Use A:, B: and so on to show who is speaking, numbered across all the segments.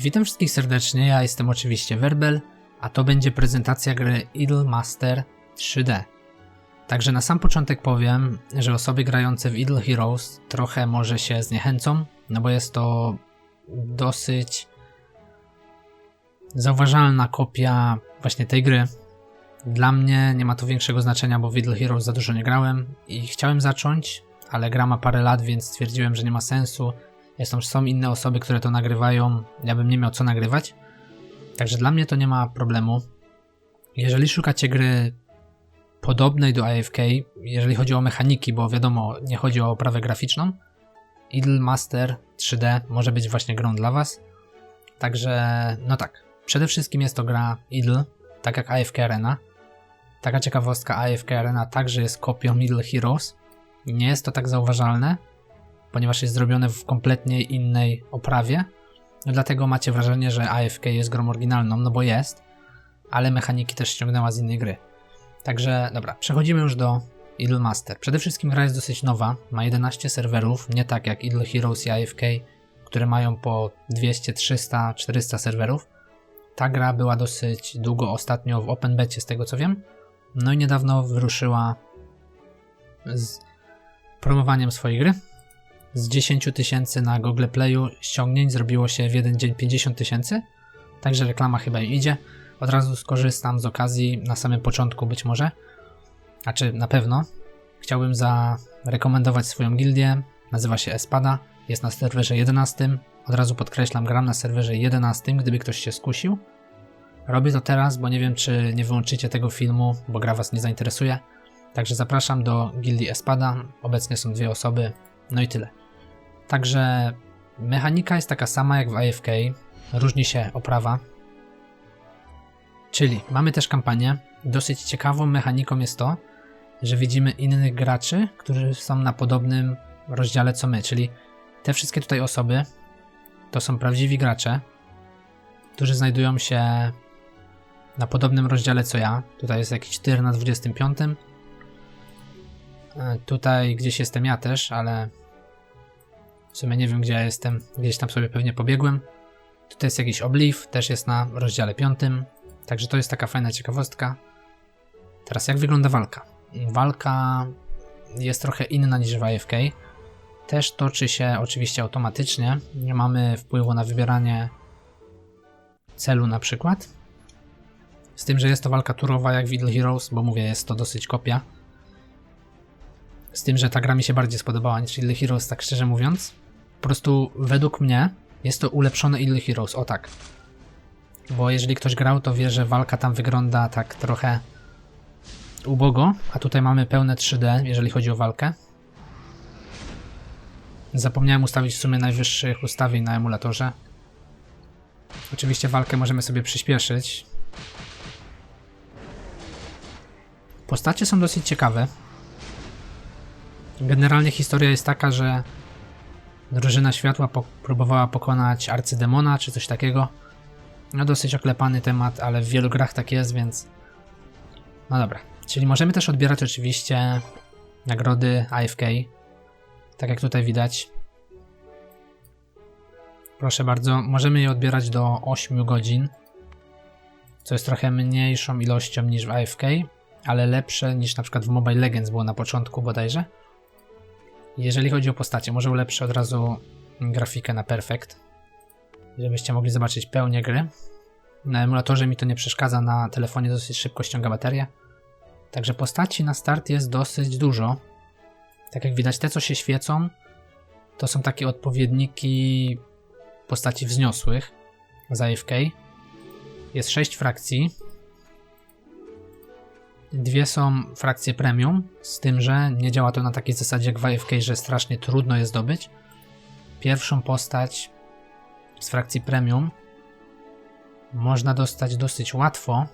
A: Witam wszystkich serdecznie, ja jestem oczywiście Werbel, a to będzie prezentacja gry Idolmaster 3D. Także na sam początek powiem, że osoby grające w Idle Heroes trochę może się zniechęcą, no bo jest to dosyć zauważalna kopia właśnie tej gry. Dla mnie nie ma to większego znaczenia, bo w Idle Heroes za dużo nie grałem i chciałem zacząć, ale gra ma parę lat, więc stwierdziłem, że nie ma sensu. Zresztą są inne osoby, które to nagrywają, ja bym nie miał co nagrywać. Także dla mnie to nie ma problemu. Jeżeli szukacie gry podobnej do AFK, jeżeli chodzi o mechaniki, bo wiadomo, nie chodzi o oprawę graficzną, Idle Master 3D może być właśnie grą dla Was. Także, no tak, przede wszystkim jest to gra Idle, tak jak AFK Arena. Taka ciekawostka, AFK Arena także jest kopią Idle Heroes. Nie jest to tak zauważalne, ponieważ jest zrobione w kompletnie innej oprawie. Dlatego macie wrażenie, że AFK jest grą oryginalną, no bo jest, ale mechaniki też ściągnęła z innej gry. Także dobra, przechodzimy już do Idle Master. Przede wszystkim gra jest dosyć nowa, ma 11 serwerów, nie tak jak Idle Heroes i AFK, które mają po 200, 300, 400 serwerów. Ta gra była dosyć długo ostatnio w open becie z tego co wiem, no i niedawno wyruszyła z promowaniem swojej gry. Z 10 tysięcy na Google Playu ściągnięć zrobiło się w jeden dzień 50 tysięcy, także reklama chyba idzie. Od razu skorzystam z okazji na samym początku być może, a czy na pewno. Chciałbym zarekomendować swoją gildię, nazywa się Espada, jest na serwerze 11. Od razu podkreślam, gram na serwerze 11, gdyby ktoś się skusił. Robię to teraz, bo nie wiem, czy nie wyłączycie tego filmu, bo gra Was nie zainteresuje. Także zapraszam do gildii Espada. Obecnie są dwie osoby, no i tyle. Także mechanika jest taka sama jak w AFK, różni się oprawa. Czyli mamy też kampanię. Dosyć ciekawą mechaniką jest to, że widzimy innych graczy, którzy są na podobnym rozdziale co my, czyli te wszystkie tutaj osoby to są prawdziwi gracze, którzy znajdują się na podobnym rozdziale co ja. Tutaj jest jakiś tyr na 25. E, Tutaj gdzieś jestem ja też, ale w sumie nie wiem gdzie ja jestem. Gdzieś tam sobie pewnie pobiegłem. Tutaj jest jakiś Obliv, też jest na rozdziale 5. Także to jest taka fajna ciekawostka. Teraz jak wygląda walka? Walka jest trochę inna niż w AFK. Też toczy się oczywiście automatycznie. Nie mamy wpływu na wybieranie celu na przykład. Z tym, że jest to walka turowa jak w Heroes, bo mówię, jest to dosyć kopia. Z tym, że ta gra mi się bardziej spodobała niż Idle Heroes, tak szczerze mówiąc. Po prostu według mnie jest to ulepszone Idle Heroes, o tak. Bo jeżeli ktoś grał, to wie, że walka tam wygląda tak trochę ubogo, a tutaj mamy pełne 3D, jeżeli chodzi o walkę. Zapomniałem ustawić w sumie najwyższych ustawień na emulatorze. Oczywiście walkę możemy sobie przyspieszyć. Postacie są dosyć ciekawe. Generalnie historia jest taka, że drużyna światła po próbowała pokonać arcydemona czy coś takiego. No dosyć oklepany temat, ale w wielu grach tak jest, więc... No dobra. Czyli możemy też odbierać oczywiście nagrody AFK. Tak jak tutaj widać. Proszę bardzo, możemy je odbierać do 8 godzin. Co jest trochę mniejszą ilością niż w AFK, ale lepsze niż na przykład w Mobile Legends było na początku bodajże. Jeżeli chodzi o postacie, może ulepszę od razu grafikę na perfekt, żebyście mogli zobaczyć pełnię gry. Na emulatorze mi to nie przeszkadza, na telefonie dosyć szybko ściąga baterię. Także postaci na start jest dosyć dużo. Tak jak widać, te co się świecą, to są takie odpowiedniki postaci wzniosłych z AFK. Jest 6 frakcji. Dwie są frakcje premium, z tym, że nie działa to na takiej zasadzie jak w AFK, że strasznie trudno je zdobyć. Pierwszą postać z frakcji premium można dostać dosyć łatwo.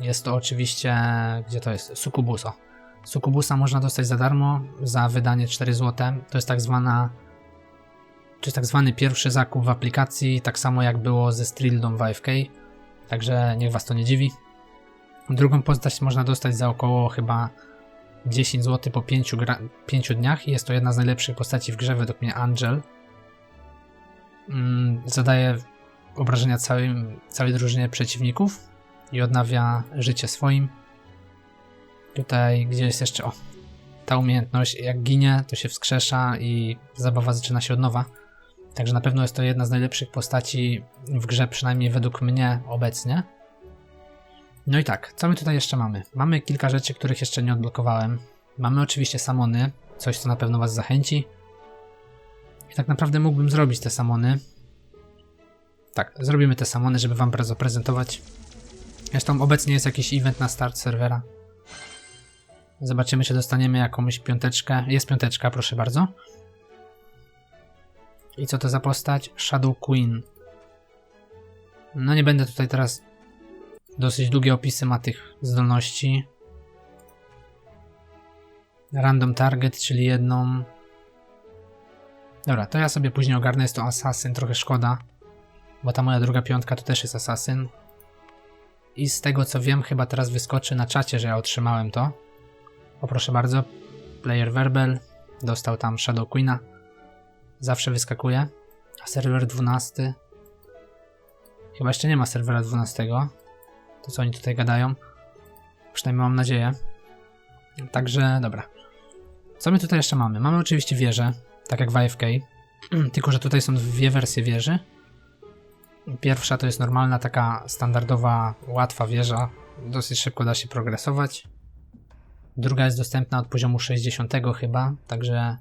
A: Jest to oczywiście, gdzie to jest? Sukubuso. Sukubusa można dostać za darmo za wydanie 4 zł. To jest tak zwana jest tak zwany pierwszy zakup w aplikacji, tak samo jak było ze Strildą w AFK. Także niech was to nie dziwi. Drugą postać można dostać za około chyba 10 zł po 5, 5 dniach. Jest to jedna z najlepszych postaci w grze według mnie Angel. Mm, zadaje obrażenia całym, całej drużynie przeciwników i odnawia życie swoim. Tutaj, gdzie jest jeszcze, o, ta umiejętność, jak ginie, to się wskrzesza i zabawa zaczyna się od nowa. Także na pewno jest to jedna z najlepszych postaci w grze, przynajmniej według mnie obecnie. No i tak, co my tutaj jeszcze mamy? Mamy kilka rzeczy, których jeszcze nie odblokowałem. Mamy oczywiście samony, coś co na pewno Was zachęci. I tak naprawdę mógłbym zrobić te samony. Tak, zrobimy te samony, żeby Wam zaprezentować. Zresztą obecnie jest jakiś event na start serwera. Zobaczymy, czy dostaniemy jakąś piąteczkę. Jest piąteczka, proszę bardzo. I co to za postać? Shadow Queen. No nie będę tutaj teraz... Dosyć długie opisy ma tych zdolności. Random target, czyli jedną... Dobra, to ja sobie później ogarnę, jest to Assassin, trochę szkoda. Bo ta moja druga piątka to też jest Assassin. I z tego co wiem, chyba teraz wyskoczy na czacie, że ja otrzymałem to. O proszę bardzo, player Verbal dostał tam Shadow Queena. Zawsze wyskakuje. A serwer 12. Chyba jeszcze nie ma serwera 12. To co oni tutaj gadają. Przynajmniej mam nadzieję. Także dobra. Co my tutaj jeszcze mamy? Mamy oczywiście wieżę, tak jak w AFK. Tylko, że tutaj są dwie wersje wieży. Pierwsza to jest normalna, taka standardowa, łatwa wieża. Dosyć szybko da się progresować. Druga jest dostępna od poziomu 60 chyba, także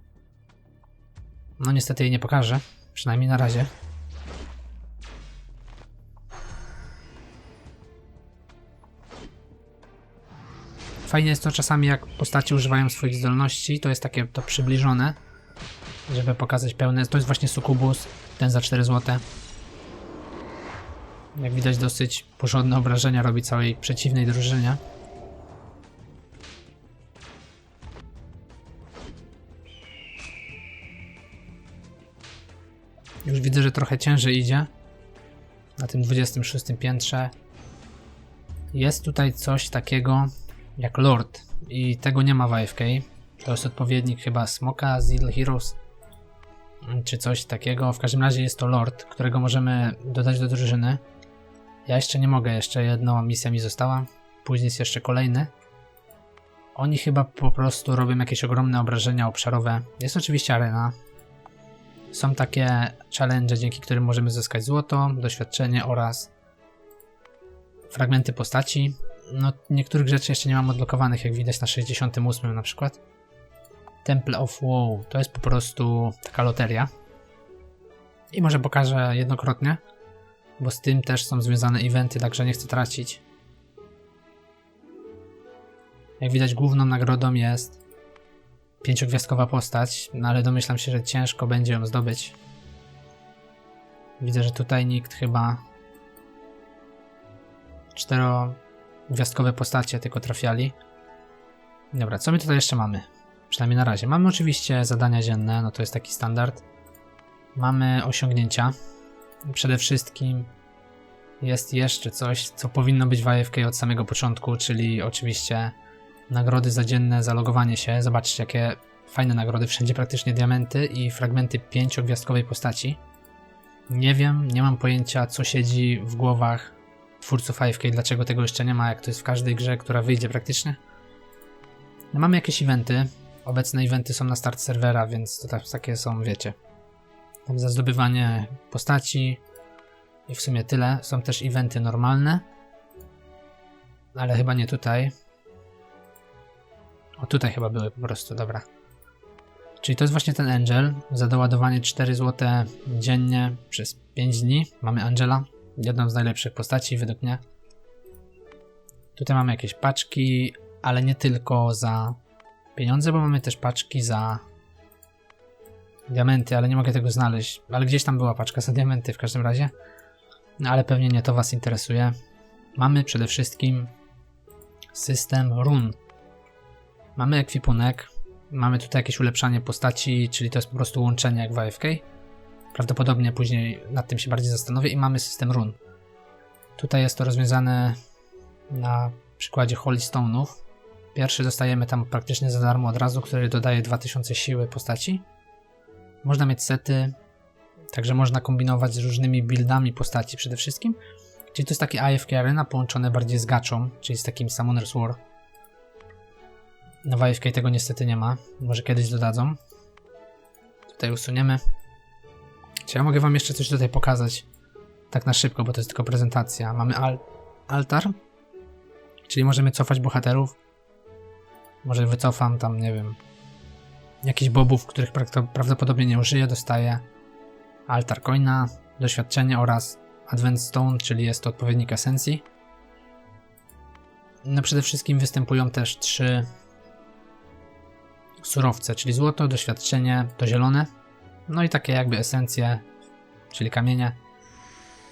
A: no niestety jej nie pokażę, przynajmniej na razie. Fajnie jest to czasami jak postaci używają swoich zdolności, to jest takie to przybliżone, żeby pokazać pełne. To jest właśnie Sukubus, ten za 4 zł. Jak widać dosyć porządne obrażenia robi całej przeciwnej drużynie. Już widzę, że trochę ciężej idzie. Na tym 26 piętrze. Jest tutaj coś takiego jak Lord. I tego nie ma w AFK. To jest odpowiednik chyba Smoka z Idle Heroes. Czy coś takiego. W każdym razie jest to Lord, którego możemy dodać do drużyny. Ja jeszcze nie mogę, jeszcze jedna misja mi została. Później jest jeszcze kolejny. Oni chyba po prostu robią jakieś ogromne obrażenia obszarowe. Jest oczywiście arena, są takie challenge, dzięki którym możemy zyskać złoto, doświadczenie oraz fragmenty postaci. No, niektórych rzeczy jeszcze nie mam odblokowanych, jak widać na 68 na przykład. Temple of Woe to jest po prostu taka loteria. I może pokażę jednokrotnie, bo z tym też są związane eventy, także nie chcę tracić. Jak widać, główną nagrodą jest pięciogwiazdkowa postać, no ale domyślam się, że ciężko będzie ją zdobyć. Widzę, że tutaj nikt chyba czterogwiazdkowe postacie tylko trafiali. Dobra, co my tutaj jeszcze mamy? Przynajmniej na razie. Mamy oczywiście zadania dzienne, no to jest taki standard. Mamy osiągnięcia. Przede wszystkim jest jeszcze coś, co powinno być w AFK od samego początku, czyli oczywiście nagrody za dzienne zalogowanie się. Zobaczcie, jakie fajne nagrody, wszędzie praktycznie diamenty i fragmenty pięciogwiazdkowej postaci. Nie wiem, nie mam pojęcia, co siedzi w głowach twórców AFK, dlaczego tego jeszcze nie ma, jak to jest w każdej grze, która wyjdzie praktycznie. No, mamy jakieś eventy. Obecne eventy są na start serwera, więc to tak, takie są, wiecie. Tam za zdobywanie postaci i w sumie tyle. Są też eventy normalne, ale chyba nie tutaj. O, tutaj chyba były po prostu, dobra. Czyli to jest właśnie ten Angel. Za doładowanie 4 zł dziennie przez 5 dni. Mamy Angela. Jedną z najlepszych postaci według mnie. Tutaj mamy jakieś paczki, ale nie tylko za pieniądze, bo mamy też paczki za diamenty, ale nie mogę tego znaleźć. Ale gdzieś tam była paczka za diamenty w każdym razie. No ale pewnie nie to Was interesuje. Mamy przede wszystkim system run. Mamy ekwipunek, mamy tutaj jakieś ulepszanie postaci, czyli to jest po prostu łączenie jak w AFK. Prawdopodobnie później nad tym się bardziej zastanowię i mamy system run. Tutaj jest to rozwiązane na przykładzie Holy Stone'ów. Pierwszy dostajemy tam praktycznie za darmo od razu, który dodaje 2000 siły postaci. Można mieć sety, Także można kombinować z różnymi buildami postaci przede wszystkim. Czyli to jest taki AFK Arena połączone bardziej z gaczą, czyli z takim Summoner's War. No AFK tego niestety nie ma. Może kiedyś dodadzą. Tutaj usuniemy. Czy ja mogę wam jeszcze coś tutaj pokazać? Tak na szybko, bo to jest tylko prezentacja. Mamy al altar, czyli możemy cofać bohaterów. Może wycofam tam, nie wiem, jakichś bobów, których pra- prawdopodobnie nie użyję, dostaję altar coina, doświadczenie oraz Advent Stone, czyli jest to odpowiednik esencji. No przede wszystkim występują też trzy surowce, czyli złoto, doświadczenie, to zielone, no i takie jakby esencje, czyli kamienie.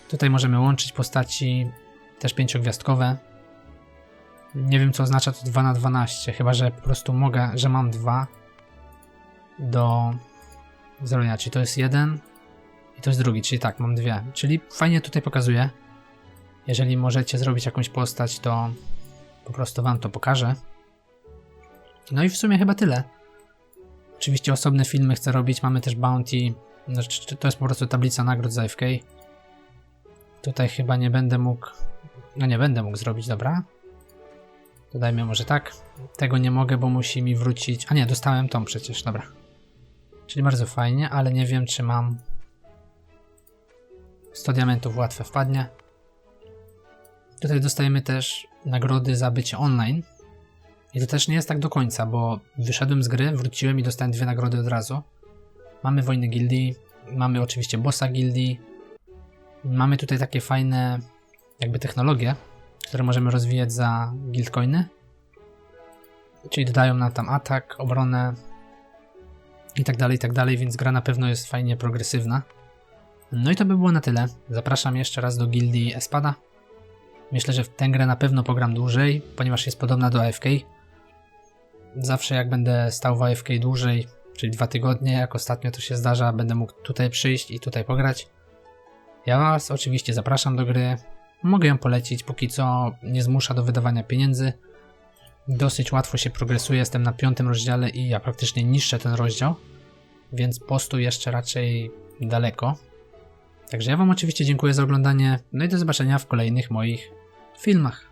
A: Tutaj możemy łączyć postaci, też pięciogwiazdkowe. Nie wiem co oznacza to 2 na 12, chyba że po prostu mogę, że mam dwa do zrobienia, czyli to jest jeden i to jest drugi, czyli tak, mam dwie. Czyli fajnie tutaj pokazuje. Jeżeli możecie zrobić jakąś postać, to po prostu wam to pokażę. No i w sumie chyba tyle. Oczywiście osobne filmy chcę robić, mamy też Bounty, znaczy to jest po prostu tablica nagród za FK. Tutaj chyba nie będę mógł, no nie będę mógł zrobić, dobra. Dodajmy może tak. Tego nie mogę, bo musi mi wrócić, a nie, dostałem tą przecież, dobra. Czyli bardzo fajnie, ale nie wiem czy mam 100 diamentów łatwe wpadnie. Tutaj dostajemy też nagrody za bycie online. I to też nie jest tak do końca, bo wyszedłem z gry, wróciłem i dostałem dwie nagrody od razu. Mamy wojny gildii, mamy oczywiście bossa gildii. Mamy tutaj takie fajne jakby technologie, które możemy rozwijać za guildcoiny. Czyli dodają nam tam atak, obronę i tak dalej, i tak dalej, więc gra na pewno jest fajnie progresywna. No i to by było na tyle. Zapraszam jeszcze raz do gildii Espada. Myślę, że w tę grę na pewno pogram dłużej, ponieważ jest podobna do AFK. Zawsze jak będę stał w AFK dłużej, czyli dwa tygodnie, jak ostatnio to się zdarza, będę mógł tutaj przyjść i tutaj pograć. Ja Was oczywiście zapraszam do gry. Mogę ją polecić, póki co nie zmusza do wydawania pieniędzy. Dosyć łatwo się progresuje, jestem na piątym rozdziale i ja praktycznie niszczę ten rozdział, więc postu jeszcze raczej daleko. Także ja Wam oczywiście dziękuję za oglądanie, no i do zobaczenia w kolejnych moich filmach.